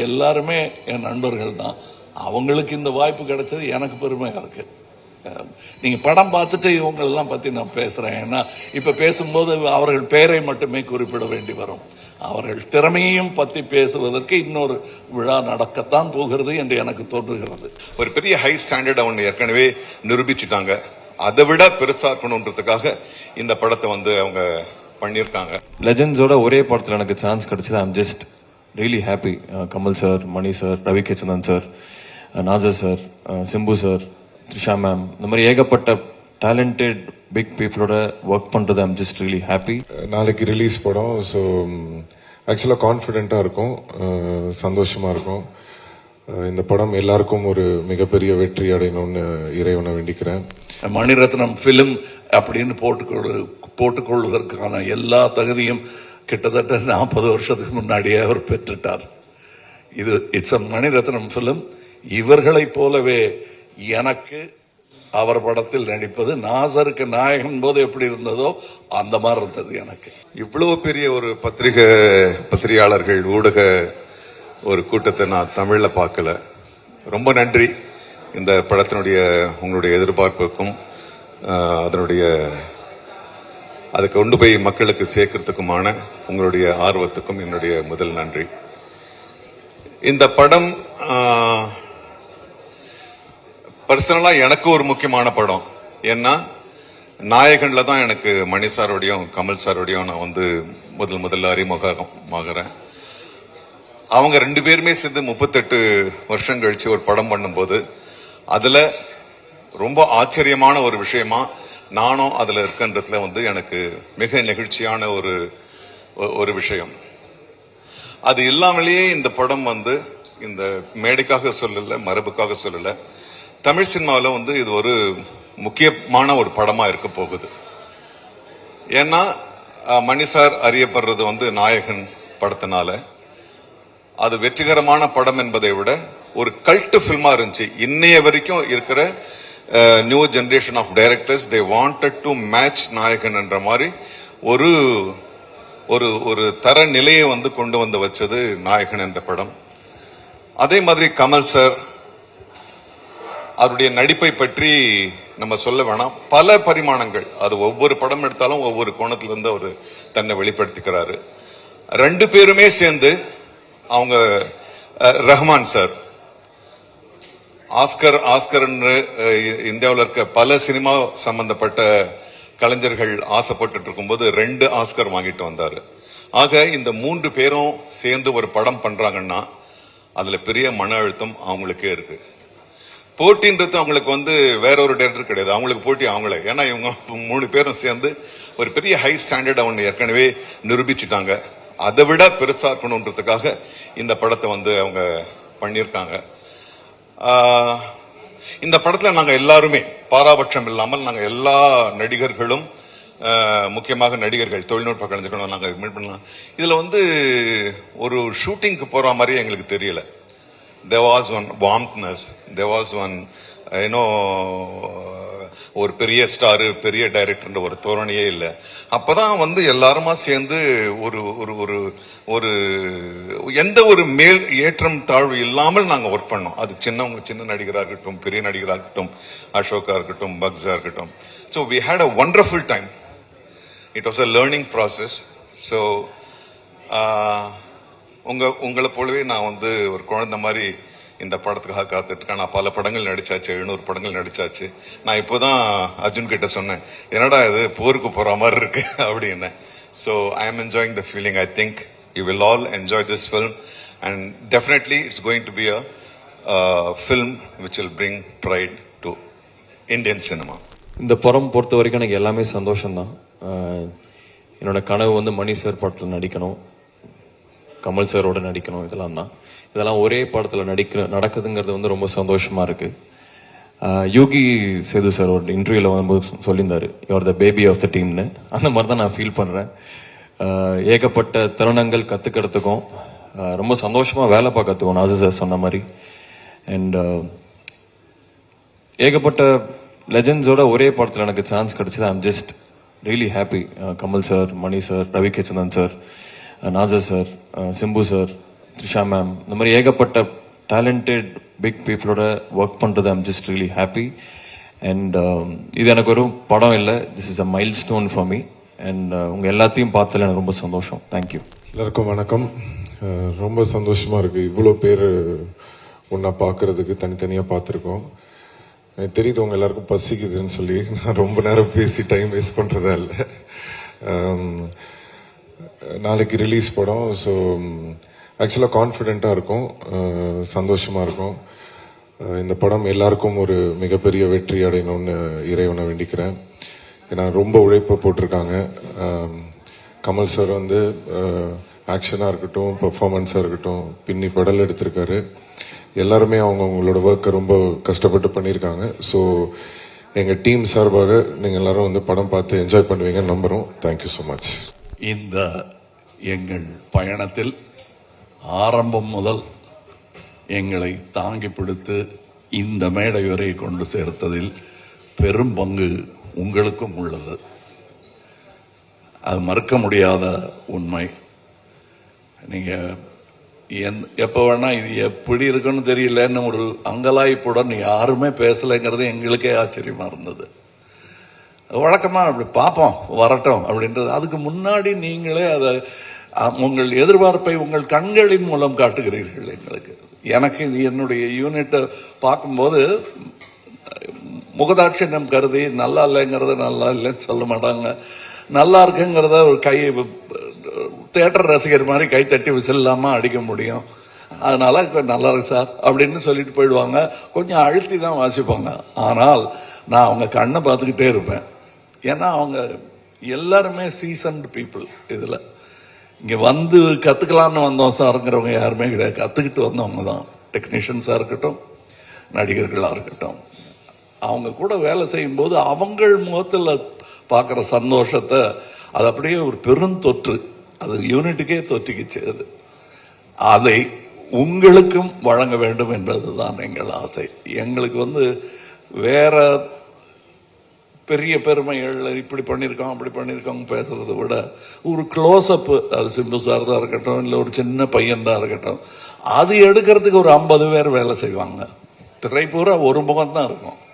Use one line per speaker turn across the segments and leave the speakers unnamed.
எல்லாருமே என் நண்பர்கள் தான். அவங்களுக்கு இந்த வாய்ப்பு கிடைச்சது எனக்கு பெருமையா இருக்கு. அஹ் நீங்க படம் பார்த்துட்டு இவங்க எல்லாம் பத்தி நான் பேசுறேன். ஏன்னா இப்ப பேசும்போது அவர்கள் பெயரை மட்டுமே குறிப்பிட வேண்டி வரும். அவர்கள் திறமையையும் பத்தி பேசுவதற்கு இன்னொரு விழா நடக்கத்தான் போகிறது என்று எனக்கு தோன்றுகிறது.
ஒரு பெரிய ஹை ஸ்டாண்டர்ட் அவங்க ஏற்கனவே நிரூபிச்சிட்டாங்க. அதை விட பெருசா இருக்கணுன்றதுக்காக இந்த படத்தை வந்து அவங்க பண்ணியிருக்காங்க.
லெஜெண்ட்ஸோட ஒரே படத்தில் எனக்கு சான்ஸ் கிடைச்சது. I'm just really happy Kamal sir Mani sir Ravi K Chandran sir Nassar sir Simbu sir Trisha ma'am இந்த மாதிரி ஏகப்பட்ட டேலண்டட் பிக் பீப்புளோட ஒர்க் பண்ணுறது ஐம் ஜஸ்ட் ரியலி ஹாப்பி
நாளைக்கு ரிலீஸ் படம் ஸோ ஆக்சுவலாக கான்ஃபிடென்ட்டாக இருக்கும் அஹ், சந்தோஷமா இருக்கும். அஹ், இந்த படம் எல்லாருக்கும் ஒரு மிகப்பெரிய வெற்றி அடையணும்னு இறைவனை வேண்டிக்கிறேன்.
மணிரத்னம் பிலிம் அப்படின்னு போட்டுக்கொடு போட்டுக்கொள்வதற்கான எல்லா தகுதியும் கிட்டத்தட்ட நாற்பது வருஷத்துக்கு முன்னாடியே அவர் பெற்றுட்டார். இது இட்ஸ் அ மணிரத்னம் ஃபிலிம் இவர்களைப் போலவே எனக்கு அவர் படத்தில் நடிப்பது நாசருக்கு நாயகன் போது எப்படி இருந்ததோ அந்த மாதிரி இருந்தது எனக்கு.
இவ்வளவு பெரிய ஒரு பத்திரிகை பத்திரிகையாளர்கள் ஊடக ஒரு கூட்டத்தை நான் தமிழில் பார்க்கல. ரொம்ப நன்றி. இந்த படத்தினுடைய உங்களுடைய எதிர்பார்ப்புக்கும் அதனுடைய அதை கொண்டு போய் மக்களுக்கு சேர்க்கறதுக்குமான உங்களுடைய ஆர்வத்துக்கும் என்னுடைய முதல் நன்றி. இந்த படம் பர்சனலாக எனக்கு ஒரு முக்கியமான படம். ஏன்னா நாயகனில் தான் எனக்கு மணி சாரோடையும் கமல் சாரோடையும் நான் வந்து முதல் முதல்ல அறிமுகமாகறேன். அவங்க ரெண்டு பேருமே சேர்ந்து முப்பத்தெட்டு வருஷம் கழிச்சு ஒரு படம் பண்ணும்போது அதில் ரொம்ப ஆச்சரியமான ஒரு விஷயமா நானும் அதில் இருக்கின்றதுல வந்து எனக்கு மிக நெகிழ்ச்சியான ஒரு ஒரு விஷயம். அது இல்லாமலேயே இந்த படம் வந்து இந்த மேடைக்காக சொல்லலை மரபுக்காக சொல்லலை தமிழ் சினிமாவில் வந்து இது ஒரு முக்கியமான ஒரு படமாக இருக்க போகுது. ஏன்னா மணிசார் மணி சார் அறியப்படுறது வந்து நாயகன் படத்தினால. அது வெற்றிகரமான படம் என்பதை விட ஒரு கல்ட்டு ஃபில்மா இருந்துச்சு. இன்னைய வரைக்கும் இருக்கிற new generation of directors they wanted to match Nayakan என்ற மாதிரி ஒரு ஒரு ஒரு தர நிலையை வந்து கொண்டு வந்து வச்சது நாயகன் என்ற படம். அதே மாதிரி கமல் சார் அவருடைய நடிப்பை பற்றி நம்ம சொல்ல வேணாம். பல பரிமாணங்கள் அது ஒவ்வொரு படம் எடுத்தாலும் ஒவ்வொரு கோணத்திலிருந்து அவர் தன்னை வெளிப்படுத்திக்கிறாரு. ரெண்டு பேருமே சேர்ந்து அவங்க ரஹ்மான் சார் ஆஸ்கர் ஆஸ்கர்னு இந்தியாவில் இருக்க பல சினிமா சம்பந்தப்பட்ட கலைஞர்கள் ஆசைப்பட்டு இருக்கும்போது ரெண்டு ஆஸ்கர் வாங்கிட்டு வந்தாரு. ஆக இந்த மூன்று பேரும் சேர்ந்து ஒரு படம் பண்றாங்கன்னா அதுல பெரிய மன அழுத்தம் அவங்களுக்கே இருக்கு. போட்டின்றது அவங்களுக்கு வந்து வேற ஒரு டேரக்டர் கிடையாது. அவங்களுக்கு போட்டி அவங்களே. ஏன்னா இவங்க மூணு பேரும் சேர்ந்து ஒரு பெரிய ஹை ஸ்டாண்டர்ட் அவங்க ஏற்கனவே நிரூபிச்சிட்டாங்க. அதை விட பெருசா இருக்கணுன்றதுக்காக இந்த படத்தை வந்து அவங்க பண்ணியிருக்காங்க. இந்த படத்தில் நாங்கள் எல்லாருமே பாராபட்சம் இல்லாமல் நாங்கள் எல்லா நடிகர்களும் முக்கியமாக நடிகர்கள் தொழில்நுட்ப கலைஞர்களும் நாங்கள் மீட் பண்ணலாம். இதில் வந்து ஒரு ஷூட்டிங்க்கு போகிற மாதிரி எங்களுக்கு தெரியல. தே வாஸ் ஒன் வாம்ப்னஸ் தே வாஸ் ஒன் uh, ஒரு பெரிய ஸ்டாரு பெரிய டைரக்டர்ன்ற ஒரு தோரணையே இல்லை. அப்பதான் வந்து எல்லாருமா சேர்ந்து ஒரு ஒரு ஒரு ஒரு எந்த ஒரு மேல் ஏற்றம் தாழ்வு இல்லாமல் நாங்கள் ஒர்க் பண்ணோம். அது சின்னவங்க சின்ன நடிகராக இருக்கட்டும் பெரிய நடிகராக இருக்கட்டும் அசோகா இருக்கட்டும் பக்ஸா இருக்கட்டும். So we had a wonderful time it was a learning process so உங்க உங்களை போலவே நான் வந்து ஒரு குழந்தை மாதிரி இந்த படத்துக்காக காத்துட்ருக்கேன். நான் பல படங்கள் நடிச்சாச்சு எழுநூறு படங்கள் நடிச்சாச்சு. நான் இப்போதான் அர்ஜுன் கிட்ட சொன்னேன் என்னடா இது போருக்கு போகிற மாதிரி இருக்கு அப்படின்னு. So I am enjoying the feeling I think you will all enjoy this film and definitely it's going to be a film which will bring pride to Indian cinema
இந்த படம் பொறுத்த வரைக்கும் எனக்கு எல்லாமே சந்தோஷம்தான். ஆஹ் என்னோட கனவு வந்து மணி சார் படத்தில் நடிக்கணும். கமல் சாரோட நடிக்கணும் இதெல்லாம் தான். இதெல்லாம் ஒரே படத்தில் நடிக்க நடக்குதுங்கிறது வந்து ரொம்ப சந்தோஷமாக இருக்குது யோகி சேது சார் ஒரு இன்டர்வியூவில் வரும்போது சொல்லியிருந்தார் your the baby of the டீம்னு அந்த மாதிரி தான் நான் ஃபீல் பண்ணுறேன் ஏகப்பட்ட தருணங்கள் கற்றுக்கிறதுக்கும் ரொம்ப சந்தோஷமாக வேலை பார்க்கறதுக்கும் நாசர் சார் சொன்ன மாதிரி. அண்ட் ஏகப்பட்ட லெஜெண்ட்ஸோட ஒரே படத்தில் எனக்கு சான்ஸ் கிடச்சிது. I'm just really happy Kamal sir Mani sir Ravi K Chandran sir Nassar sir Simbu sir Trisha ma'am. இந்த மாதிரி ஏகப்பட்ட டேலண்டட் பிக் பீப்புளோட ஒர்க் பண்ணுறது I'm just really happy and இது எனக்கு ஒரு படம் இல்லை. This is a milestone for me and உங்கள் எல்லாத்தையும் பார்த்ததில் எனக்கு ரொம்ப சந்தோஷம். தேங்க்யூ
எல்லாருக்கும் வணக்கம். ரொம்ப சந்தோஷமாக இருக்குது இவ்வளோ பேர் ஒன்றா பார்க்கறதுக்கு தனித்தனியாக பார்த்துருக்கோம். எனக்கு தெரியுது உங்கள் எல்லாருக்கும் பசிக்குதுன்னு சொல்லி. நான் ரொம்ப நேரம் பேசி டைம் வேஸ்ட் பண்ணுறதா இல்லை. நாளைக்கு ரிலீஸ் படம். ஸோ ஆக்சுவலாக கான்ஃபிடென்ட்டாக இருக்கும். சந்தோஷமாக இருக்கும். இந்த படம் எல்லாருக்கும் ஒரு மிகப்பெரிய வெற்றி அடையணும்னு இறைவனை வேண்டிக்கிறேன். ஏன்னா ரொம்ப உழைப்பு போட்டிருக்காங்க. கமல் சார் வந்து ஆக்ஷனாக இருக்கட்டும் பர்ஃபாமன்ஸாக இருக்கட்டும் பின்னி படல் எடுத்திருக்காரு. எல்லாருமே அவங்க அவங்களோட ஒர்க்கை ரொம்ப கஷ்டப்பட்டு பண்ணியிருக்காங்க. ஸோ எங்கள் டீம் சார்பாக நீங்கள் எல்லாரும் வந்து படம் பார்த்து என்ஜாய் பண்ணுவீங்கன்னு நம்புகிறோம் தேங்க்யூ ஸோ மச்
இந்த எங்கள் பயணத்தில் ஆரம்பம் முதல் எங்களை தாங்கி பிடித்து இந்த மேடை வரை கொண்டு சேர்த்ததில் பெரும் பங்கு உங்களுக்கும் உள்ளது. அது மறுக்க முடியாத உண்மை. நீங்கள் எந்- எப்போ வேணால் இது எப்படி இருக்குன்னு தெரியலன்னு ஒரு அங்கலாய்ப்புடன் யாருமே பேசலைங்கிறது எங்களுக்கே ஆச்சரியமாக இருந்தது. வழக்கமாக அப்படி பார்ப்போம் வரட்டும் அப்படின்றது. அதுக்கு முன்னாடி நீங்களே அதை உங்கள் எதிர்பார்ப்பை உங்கள் கண்களின் மூலம் காட்டுகிறீர்கள் எங்களுக்கு. எனக்கு இது என்னுடைய யூனிட்டை பார்க்கும்போது முகதாட்சியம் கருதி நல்லா இல்லைங்கிறத நல்லா இல்லைன்னு சொல்ல மாட்டாங்க. நல்லா இருக்குங்கிறத ஒரு கை தேட்டர் ரசிகர் மாதிரி கை தட்டி விசில் அடிக்க முடியும். அதனால நல்லா இருக்கு சார் அப்படின்னு சொல்லிட்டு போயிடுவாங்க. கொஞ்சம் அழுத்தி தான் வாசிப்பாங்க. ஆனால் நான் அவங்க கண்ணை பார்த்துக்கிட்டே இருப்பேன். ஏன்னா அவங்க எல்லாருமே சீசன்டு பீப்புள் இதில். இங்கே வந்து கற்றுக்கலான்னு வந்தோம் சாருங்கிறவங்க யாருமே கிடையாது. கற்றுக்கிட்டு வந்தவங்க தான் டெக்னீஷியன்ஸாக இருக்கட்டும் நடிகர்களாக இருக்கட்டும். அவங்க கூட வேலை செய்யும்போது அவங்கள் முகத்தில் பார்க்குற சந்தோஷத்தை அது அப்படியே ஒரு பெருந்தொற்று அது யூனிட்டுக்கே தொற்றுக்குச்சு அது அதை உங்களுக்கும் வழங்க வேண்டும் என்பது தான் எங்கள் ஆசை. எங்களுக்கு வந்து வேற பெரிய பெருமைகள் இப்படி பண்ணியிருக்கோம் அப்படி பண்ணியிருக்கோம் பேசுகிறத விட ஒரு க்ளோஸ்அப் அது சிம்பு சார் தான் இருக்கட்டும் இல்லை ஒரு சின்ன பையன் தான் இருக்கட்டும் அது எடுக்கிறதுக்கு ஒரு ஐம்பது பேர் வேலை செய்வாங்க. திரைப்பூரா ஒரு முகம் தான் இருக்கும்.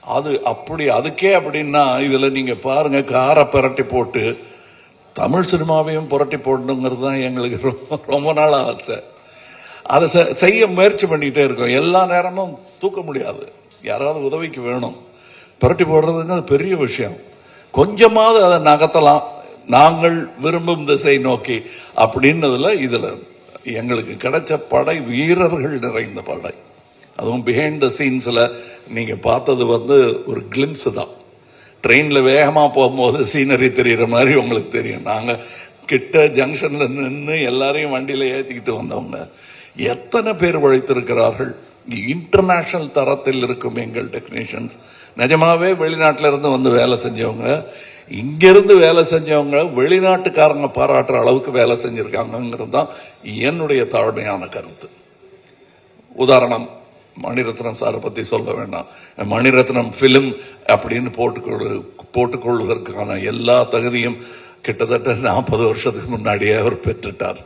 அது அப்படி அதுக்கே அப்படின்னா இதில் நீங்கள் பாருங்க காரை புரட்டி போட்டு தமிழ் சினிமாவையும் புரட்டி போடணுங்கிறது தான் எங்களுக்கு ரொம்ப ரொம்ப நாள் ஆசை. அதை செ- செய்ய முயற்சி பண்ணிக்கிட்டே இருக்கோம். எல்லா நேரமும் தூக்க முடியாது. யாராவது உதவிக்கு வேணும். புரட்டி போடுறதுங்கிறது பெரிய விஷயம். கொஞ்சமாவது அதை நகர்த்தலாம். நாங்கள் விரும்பும் திசை நோக்கி அப்படின்னதுல இதில் எங்களுக்கு கிடைச்ச படை வீரர்கள் நிறைந்த படை. அதுவும் பிஹைண்ட் த சீன்ஸில் நீங்கள் பார்த்தது வந்து ஒரு கிளிம்ஸு தான். ட்ரெயினில் வேகமாக போகும்போது சீனரி தெரிகிற மாதிரி உங்களுக்கு தெரியும். நாங்கள் கிட்ட ஜங்ஷனில் நின்று எல்லாரையும் வண்டியில் ஏற்றிக்கிட்டு வந்தவங்க. எத்தனை பேர் உழைத்திருக்கிறார்கள்? இன்டர்நேஷ்னல் தரத்தில் இருக்கும் எங்கள் டெக்னீஷியன்ஸ் நிஜமாவே வெளிநாட்டிலிருந்து வந்து வேலை செஞ்சவங்க இங்கேருந்து வேலை செஞ்சவங்க வெளிநாட்டுக்காரங்க பாராட்டுற அளவுக்கு வேலை செஞ்சுருக்காங்கங்கிறது தான் என்னுடைய தாழ்மையான கருத்து. உதாரணம் மணிரத்னம் சாரை பற்றி சொல்ல வேண்டாம். மணிரத்னம் ஃபிலிம் அப்படின்னு போட்டுக்கொடு போட்டுக்கொள்வதற்கான எல்லா தகுதியும் கிட்டத்தட்ட நாற்பது வருஷத்துக்கு முன்னாடியே அவர் பெற்றுட்டார்.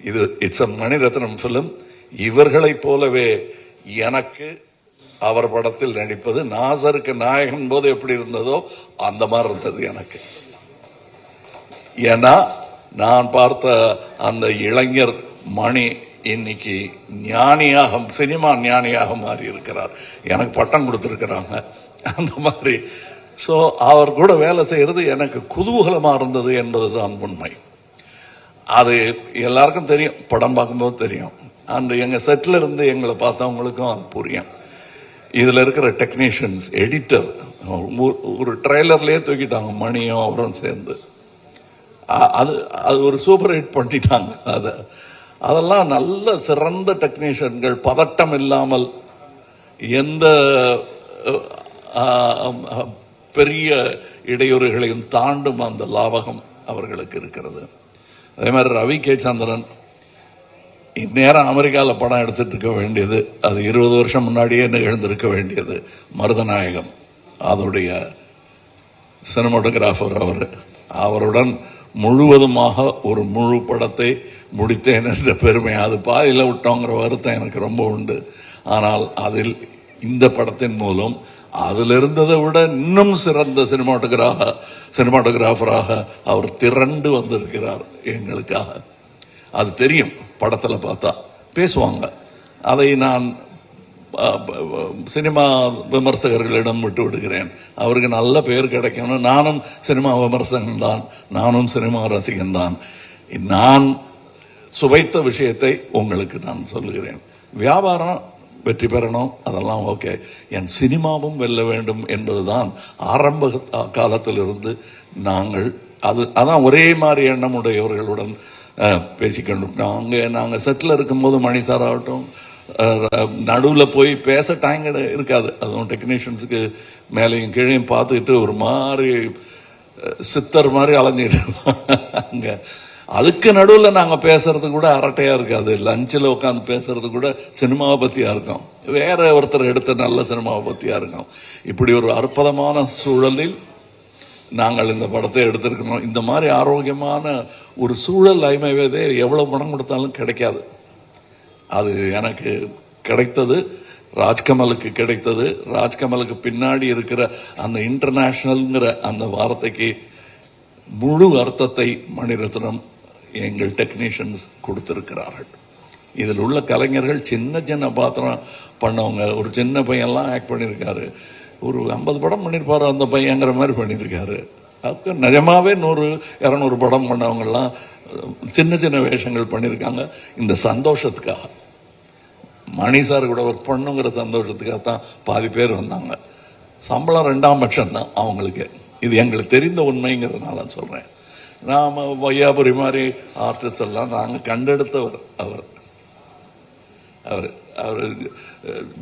இது இட்ஸ் அ மணிரத்னம் ஃபிலிம் இவர்களைப் போலவே எனக்கு அவர் படத்தில் நடிப்பது நாசருக்கு நாயகன் போது எப்படி இருந்ததோ அந்த மாதிரி இருந்தது எனக்கு. ஏன்னா நான் பார்த்த அந்த இளைஞர் மணி இன்னைக்கு ஞானியாக சினிமா ஞானியாக மாறி இருக்கிறார். எனக்கு பட்டம் கொடுத்துருக்கிறாங்க. அந்த மாதிரி. ஸோ அவர் கூட வேலை செய்கிறது எனக்கு குதூகலமாக இருந்தது என்பது தான் உண்மை. அது எல்லாருக்கும் தெரியும். படம் பார்க்கும்போது தெரியும். அந்த எங்க செட்ல இருந்து எங்களை பார்த்தவங்களுக்கும் அது புரியும். இதுல இருக்கிற டெக்னீஷியன்ஸ் எடிட்டர் ஒரு ட்ரெய்லர்லயே தூக்கிட்டாங்க மணியும் அவரும் சேர்ந்து. அது அது ஒரு சூப்பர் ஹிட் பண்ணிட்டாங்க. அதை அதெல்லாம் நல்ல சிறந்த டெக்னீஷியன்கள் பதட்டம் இல்லாமல் எந்த பெரிய இடையூறுகளையும் தாண்டும் அந்த லாவகம் அவர்களுக்கு இருக்கிறது. அதே மாதிரி ரவி கே சந்திரன் இந்நேரம் அமெரிக்காவில் படம் எடுத்துகிட்டு இருக்க வேண்டியது அது இருபது வருஷம் முன்னாடியே நிகழ்ந்திருக்க வேண்டியது மருதநாயகம். அதோடைய சினிமாட்டோகிராஃபர் அவர். அவருடன் முழுவதுமாக ஒரு முழு படத்தை முடித்தேன் என்ற பெருமை. அது பாதியில் விட்டோங்கிற வருத்தம் எனக்கு ரொம்ப உண்டு. ஆனால் அதில் இந்த படத்தின் மூலம் அதில் இருந்ததை விட இன்னும் சிறந்த சினிமாட்டோகிராக சினிமாட்டோகிராஃபராக அவர் திரண்டு வந்திருக்கிறார் எங்களுக்காக. அது தெரியும். படத்தில் பார்த்தா. பேசுவாங்க. அதை நான் சினிமா விமர்சகர்களிடம் விட்டு விடுகிறேன். அவருக்கு நல்ல பேர் கிடைக்கணும் நானும் சினிமா விமர்சகன் தான். நானும் சினிமா ரசிகன் தான். நான் சுவைத்த விஷயத்தை உங்களுக்கு நான் சொல்லுகிறேன். வியாபாரம் வெற்றி பெறணும் அதெல்லாம் ஓகே. என் சினிமாவும் வெல்ல வேண்டும் என்பதுதான் ஆரம்ப காலத்திலிருந்து நாங்கள் அது அதான் ஒரே மாதிரி எண்ணம் உடையவர்களுடன் பேசிக்கொண்டு. நாங்கள் நாங்கள் செட்டில் இருக்கும்போது மணி சார் ஆகட்டும் நடுவில் போய் பேச டைம் இருக்காது. அதுவும் டெக்னீஷியன்ஸுக்கு மேலேயும் கீழையும் பார்த்துக்கிட்டு ஒரு மாதிரி சித்தர் மாதிரி அலைஞ்சிட்டு அங்கே அதுக்கு நடுவில் நாங்கள் பேசுறது கூட அரட்டையாக இருக்காது. லஞ்சில் உட்காந்து பேசுறது கூட சினிமாவை பற்றியாக இருக்கும். வேற ஒருத்தர் எடுத்த நல்ல சினிமாவை பற்றியாக இருக்கும். இப்படி ஒரு அற்புதமான சூழலில் நாங்கள் இந்த படத்தை எடுத்திருக்கணும் இந்த மாதிரி ஆரோக்கியமான ஒரு சூழல் ஐமைவதே எவ்வளோ பணம் கொடுத்தாலும் கிடைக்காது. அது எனக்கு கிடைத்தது ராஜ்கமலுக்கு கிடைத்தது. ராஜ்கமலுக்கு பின்னாடி இருக்கிற அந்த இன்டர்நேஷ்னலுங்கிற அந்த வார்த்தைக்கு முழு அர்த்தத்தை மணிரத்னம் எங்கள் டெக்னீஷியன்ஸ் கொடுத்திருக்கிறார்கள். இதில் உள்ள கலைஞர்கள் சின்ன சின்ன பாத்திரம் பண்ணவங்க ஒரு சின்ன பையன்லாம் ஆக்ட் பண்ணியிருக்காரு. ஒரு ஐம்பது படம் பண்ணியிருப்பாரு அந்த பையங்கிற மாதிரி பண்ணியிருக்காரு. அப்போ நிஜமாகவே நூறு இரநூறு படம் பண்ணவங்கெல்லாம் சின்ன சின்ன வேஷங்கள் பண்ணியிருக்காங்க. இந்த சந்தோஷத்துக்காக. மணி சார் கூட ஒர்க் பண்ணுங்கிற சந்தோஷத்துக்காக தான் பாதி பேர் வந்தாங்க. சம்பளம் ரெண்டாம் பட்சம் தான் அவங்களுக்கு. இது எங்களுக்கு தெரிந்த உண்மைங்கிறதுனால சொல்கிறேன் நாம் வையாபுரி மாதிரி ஆர்டிஸ்ட் எல்லாம் நாங்கள் கண்டெடுத்தவர் அவர். அவர். அவர்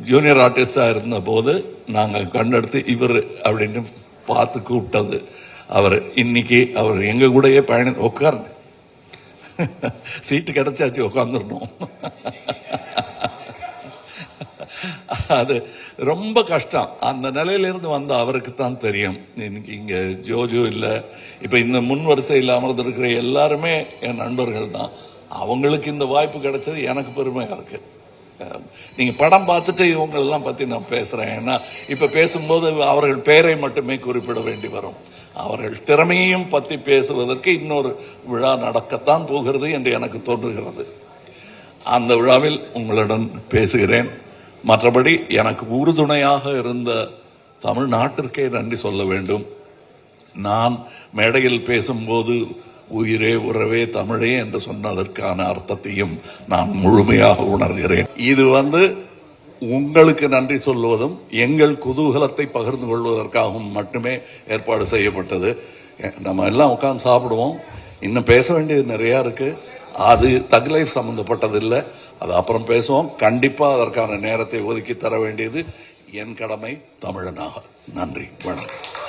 ஜூனியர் ஆர்டிஸ்டாக இருந்த போது நாங்கள் கண்டெடுத்து இவர் அப்படின்னு பார்த்து கூப்பிட்டது. அவர் இன்னைக்கு அவர் எங்கள் கூடயே பயணி உட்காருங்க சீட்டு கிடைச்சாச்சு உட்காந்துடணும் அது ரொம்ப கஷ்டம். அந்த நிலையிலேருந்து வந்த அவருக்கு தான் தெரியும். இன்னைக்கு இங்கே ஜோஜோ இல்லை. இப்போ இந்த முன் வரிசையில் அமர்ந்திருக்கிற எல்லாருமே என் நண்பர்கள் தான். அவங்களுக்கு இந்த வாய்ப்பு கிடைச்சது எனக்கு பெருமையாக இருக்குது நீங்கள் நீங்க படம் பார்த்துட்டு இவங்களெல்லாம் பற்றி பத்தி நான் பேசுறேன். ஏன்னா இப்போ பேசும்போது அவர்கள் பெயரை மட்டுமே குறிப்பிட வேண்டி வரும். அவர்கள் திறமையையும் பற்றி பேசுவதற்கு இன்னொரு விழா நடக்கத்தான் போகிறது என்று எனக்கு தோன்றுகிறது. அந்த விழாவில் உங்களுடன் பேசுகிறேன். மற்றபடி எனக்கு உறுதுணையாக இருந்த தமிழ்நாட்டிற்கே நன்றி சொல்ல வேண்டும். நான் மேடையில் பேசும்போது உயிரே உறவே தமிழே என்று சொன்னதற்கான அர்த்தத்தையும் நான் முழுமையாக உணர்கிறேன். இது வந்து உங்களுக்கு நன்றி சொல்வதும் எங்கள் குதூகலத்தை பகிர்ந்து கொள்வதற்காகவும் மட்டுமே ஏற்பாடு செய்யப்பட்டது. நம்ம எல்லாம் உட்காந்து சாப்பிடுவோம். இன்னும் பேச வேண்டியது நிறையா இருக்கு. அது தக் லைஃப் அது அப்புறம் பேசுவோம். கண்டிப்பாக அதற்கான நேரத்தை ஒதுக்கி தர வேண்டியது என் கடமை தமிழனாக. நன்றி. வணக்கம்.